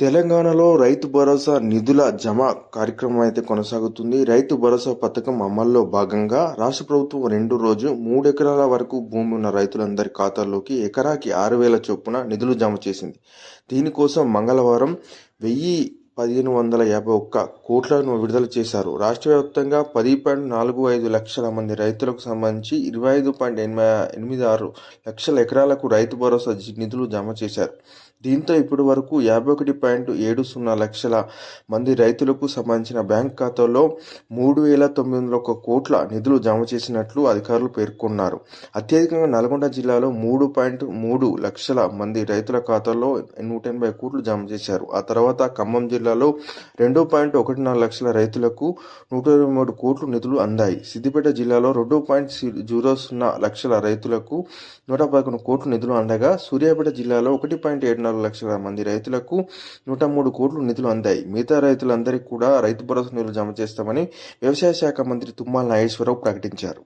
తెలంగాణలో రైతు భరోసా నిధుల జమ కార్యక్రమం అయితే కొనసాగుతుంది. రైతు భరోసా పథకం అమల్లో భాగంగా రాష్ట్ర ప్రభుత్వం రెండు రోజు మూడు ఎకరాల వరకు భూమి ఉన్న రైతులందరి ఖాతాల్లోకి ఎకరాకి ఆరు వేల చొప్పున నిధులు జమ చేసింది. దీనికోసం మంగళవారం వెయ్యి పదిహేను వందల యాభై ఒక్క కోట్లను విడుదల చేశారు. రాష్ట్ర వ్యాప్తంగా పది పాయింట్ నాలుగు ఐదు లక్షల మంది రైతులకు సంబంధించి ఇరవై ఐదు పాయింట్ ఎనిమిది ఎనిమిది ఆరు లక్షల ఎకరాలకు రైతు భరోసా నిధులు జమ చేశారు. దీంతో ఇప్పటి వరకు యాభై ఒకటి పాయింట్ ఏడు సున్నా లక్షల మంది రైతులకు సంబంధించిన బ్యాంక్ ఖాతాలో మూడు వేల తొమ్మిది వందల ఒక కోట్ల నిధులు జమ చేసినట్లు అధికారులు పేర్కొన్నారు. అత్యధికంగా నల్గొండ జిల్లాలో మూడు పాయింట్ మూడు లక్షల మంది రైతుల ఖాతాల్లో నూట ఎనభై కోట్లు జమ చేశారు. ఆ తర్వాత ఖమ్మం జిల్లా జిల్లాలో రెండు పాయింట్ ఒకటి నాలుగు లక్షల రైతులకు నూట ఇరవై మూడు కోట్లు నిధులు అందాయి. సిద్దిపేట జిల్లాలో రెండు పాయింట్ జీరో సున్నా లక్షల రైతులకు నూట పదకొండు కోట్లు నిధులు అందగా సూర్యాపేట జిల్లాలో ఒకటి పాయింట్ ఏడు నాలుగు లక్షల మంది రైతులకు నూట మూడు కోట్లు నిధులు అందాయి. మిగతా రైతులందరికీ కూడా రైతు భరోసా నిధులు జమ చేస్తామని వ్యవసాయ శాఖ మంత్రి తుమ్మల నాగేశ్వరరావు ప్రకటించారు.